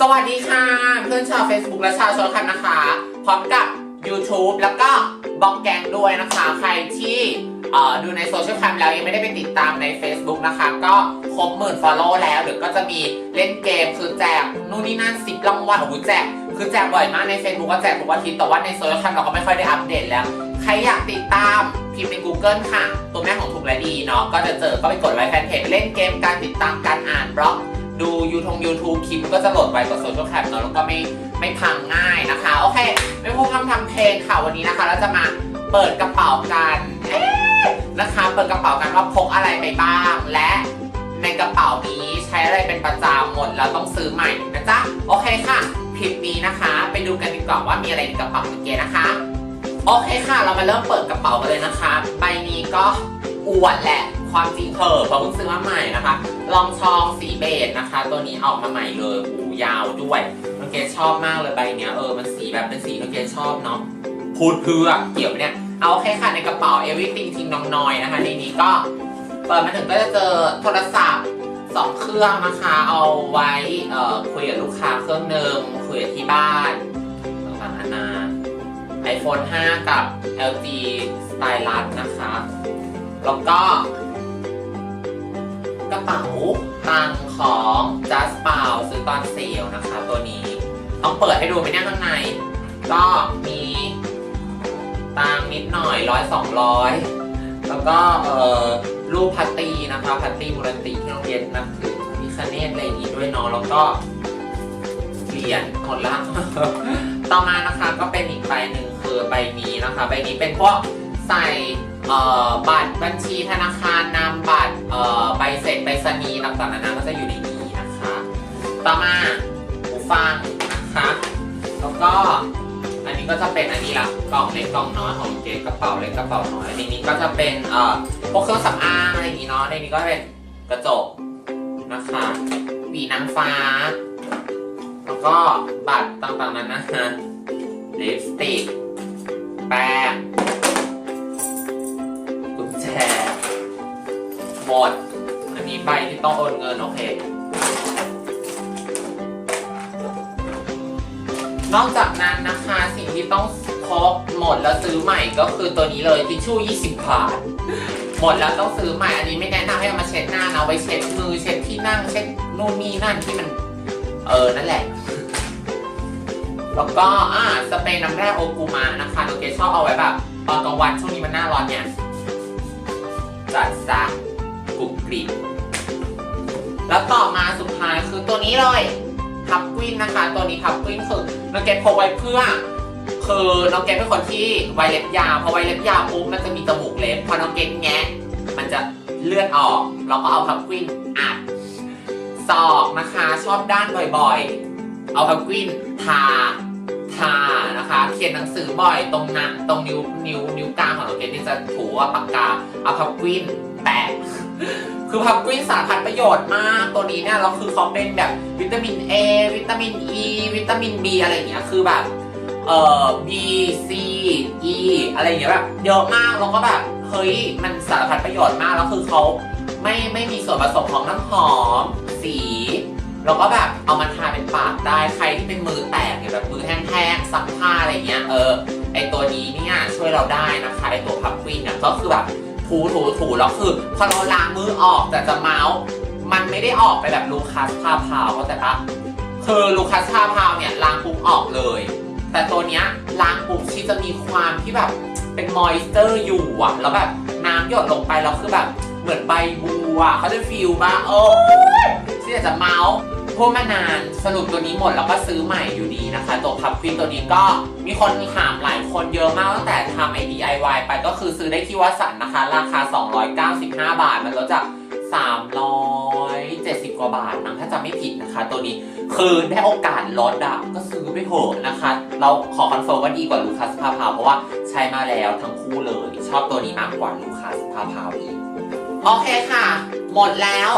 สวัสดีค่ะ เพื่อนชาว Facebook และชาวโซเชียลนะคะ พร้อมกับ YouTube แล้วก็บล็อกแกงด้วยนะคะ ใครที่ดูในโซเชียลแคมแล้วยังไม่ได้ไปติดตามใน Facebook นะคะ ก็ครบหมื่น Follow แล้วเดี๋ยวก็จะมีเล่นเกมคือแจกนู่นนี่นั่นสิบรางวัลโอ้โหแจกคือแจกบ่อยมากใน Facebook ก็แจกทุกอาทิตย์แต่ว่าในโซเชียลแคมเราก็ไม่ค่อยได้อัปเดตแล้ว ใครอยากติดตามพิมพ์ใน Google ค่ะ ตัวแม่ของถูกและดีเนาะก็จะเจอก็ไปกดไลค์แฟนเพจเล่นเกมการติดตามการอ่านบล็อก ดูยูทง YouTube คลิปก็จะโหลดไวกว่าโซเชียลแคปเนาะแล้วก็ไม่ไม่พังง่ายนะคะ โอเค ไม่พูดคำทำเพลงค่ะวันนี้นะคะ เราจะมาเปิดกระเป๋ากันนะคะ เปิดกระเป๋ากันว่าพกอะไรไปบ้าง และในกระเป๋านี้ใช้อะไรเป็นประจำหมดแล้วต้องซื้อใหม่นะจ๊ะโอเคค่ะคลิปนี้นะคะ ไปดูกันดีกว่าว่ามีอะไรในกระเป๋าเมื่อกี้นะคะ โอเคค่ะ เรามาเริ่มเปิดกระเป๋ากันเลยนะคะ ใบนี้ก็อวดแหละ ความจริงเถอะเพราะเพิ่งซื้อมาใหม่นะคะ ลองชองสีเบจนะคะ ตัวนี้ออกมาใหม่เลยหูยาวด้วยน้องเกดชอบมากเลยใบเนี้ยเออมันสีแบบเป็นสีน้องเกดชอบเนาะพูดเพื่อเกี่ยวไหมเนี่ยเอาโอเคค่ะในกระเป๋า everything ทิ้งน้องน้อยนะคะในนี้ก็เปิดมาถึงก็จะเจอโทรศัพท์สองเครื่องนะคะเอาไว้เอ่อคุยกับลูกค้าเครื่องหนึ่งคุยกับที่บ้านต่างๆนานา iPhone 5 กับ LG Stylus นะคะ แล้วก็ ระเป๋าตังของ Just p o w ซื้อตอนเซลนะคะ ตัวนี้ต้องเปิดให้ดูไหมเนี่ยข้างใน ก็มีตังนิดหน่อยร้อยสองร้อยแล้วก็เอ่อรูปพัตตีนะคะพัตตีมูลติที่โรงเรียนนะถือมีคเนตอะไรอย่างนี้ด้วยเนาะแล้วก็เหรียญหมดละ ต่อมานะคะก็เป็นอีกใบหนึ่งคือใบนี้นะคะ ใบนี้เป็นพวกใส่เออบัตรบัญชีธนาคารนามบัตร ก็อันนี้ก็จะเป็นอันนี้ละกล่องเล็กกล่องน้อยของเกกระเป๋าเล็กกระเป๋าน้อยในนี้ก็จะเป็นเอ่อพวกเครื่องสำอางอะไรอย่างนี้เนาะในนี้ก็เป็นกระจกนะคะหวีนางฟ้า แล้วก็บัตรต่างๆนั้นนะฮะลิปสติกแป้งกุญแจหมดอันนี้ใบที่ต้องโอนเงินโอเค นอกจากนั้นนะคะสิ่งที่ต้องพกหมดแล้วซื้อใหม่ก็คือตัวนี้เลยทิชชู่ 20 บาท หมดแล้วต้องซื้อใหม่อันนี้ไม่แนะนำให้เอามาเช็ดหน้านะเอาไว้เช็ดมือเช็ดที่นั่งเช็ดนู่นนี่นั่นที่มัน เออนั่นแหละ แล้วก็อ่าสเปรย์น้ำแร่โอกูมานะคะน้องเกชอบเอาไว้แบบตอนกลางวันช่วงนี้มันหน้าร้อนเนี่ยจัดซะกรุบกริบแล้วต่อมาสุดท้ายคือตัวนี้เลย พับกวินนะคะ ตัวนี้พับกวินคือน้องเกดพกไว้เพื่อ คือน้องเกดเป็นคนที่ไวเล็บยาวพอไวเล็บยาวปุ๊บมันจะมีจมูกเล็บพอน้องเกดแงะมันจะเลือนออกเราก็เอาพับกวินอัดศอกนะคะชอบด้านบ่อยๆ เอาพับกวินทาทานะคะ เขียนหนังสือบ่อยตรงนั้นตรงนิ้วนิ้วนิ้วกลางของเราเกดที่จะถูว่าปากกาเอาพับกวิน คือพับกวินสารพัดประโยชน์มาก ตัวนี้เนี่ยเราคือเขาเป็นแบบวิตามิน A วิตามิน E วิตามิน B อะไรอย่างเงี้ยคือแบบเอ่อ B C E อะไรอย่างเงี้ยแบบเยอะมากแล้วก็แบบเฮ้ยมันสารพัดประโยชน์มากแล้วคือเขาไม่ไม่มีส่วนผสมของน้ำหอม สีแล้วก็แบบเอามาทาเป็นปากได้ใครที่เป็นมือแตกเนี่ยแบบมือแห้งๆซักผ้าอะไรเงี้ยเออไอตัวนี้เนี่ยช่วยเราได้นะคะไอตัวพับกวินเนี่ยก็คือแบบ ถูถูถูแล้วคือพอเราล้างมือออกแต่จะเมาส์มันไม่ได้ออกไปแบบลูคัสพาพาวเข้าใจปะคือลูคัสพาพาวเนี่ยล้างปุ๊บออกเลย แต่ตัวเนี้ยล้างปุ๊บชีจะมีความที่แบบเป็นมอยเจอร์อยู่อะแล้วแบบน้ำหยดลงไปแล้วคือแบบเหมือนใบบัวเขาจะฟิลบ้าโอ้ยที่อยากจะเมาส์ พูดมานานสรุปตัวนี้หมดแล้วก็ซื้อใหม่อยู่ดีนะคะ ตัวพับควินตัวนี้ก็มีคนถามหลายคนเยอะมากตั้งแต่ทำไอ DIY ไปก็คือซื้อได้ที่วัสันนะคะ ราคา 295 บาท มันลดจาก 370 กว่าบาทมั้งถ้าจำไม่ผิดนะคะ ตัวนี้คือได้โอกาสลดอะก็ซื้อไปเถอะนะคะ เราขอคอนเฟิร์มว่าดีกว่าลูคัสพาพาวเพราะว่าใช้มาแล้วทั้งคู่เลย ชอบตัวนี้มากกว่าลูคัสพาพาวอีกโอเคค่ะ หมดแล้ว